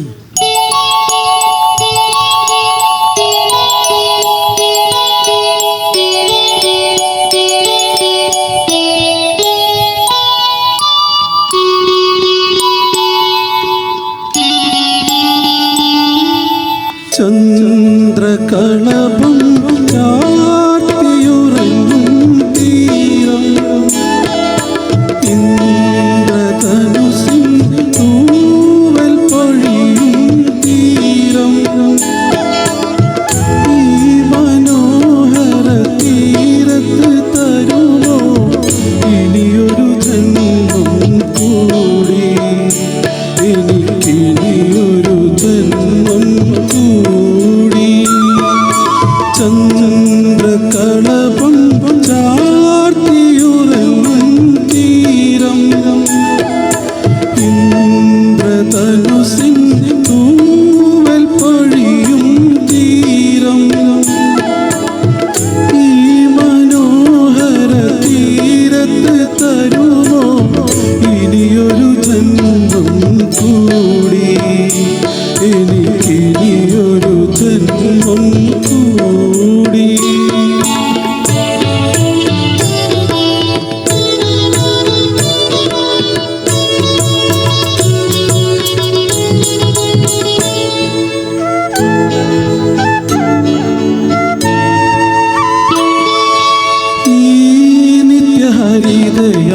Amém. ചന്ദ്രകളപ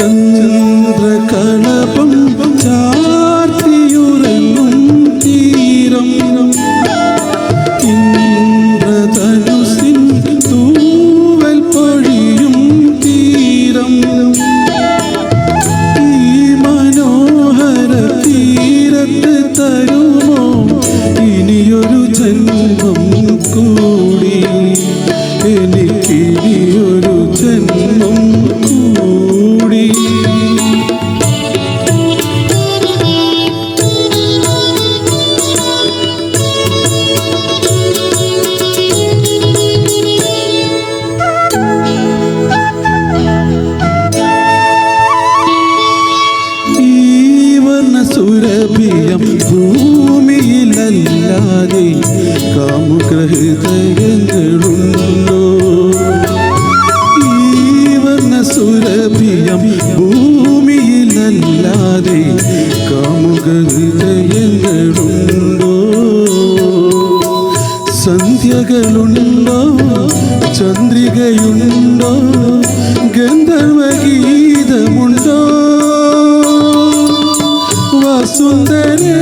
ചൊന്നു. സൗരഭ്യം ഭൂമിയിലല്ലാതെ കാമുഗ്രഹൃദയങ്ങളുണ്ടോ ഈവർണ സുരഭ്യം ഭൂമിയിലല്ലാതെ കാമുഗ്രഹൃദയങ്ങളുണ്ടോ സന്ധ്യകളുണ്ട് സുന്ദര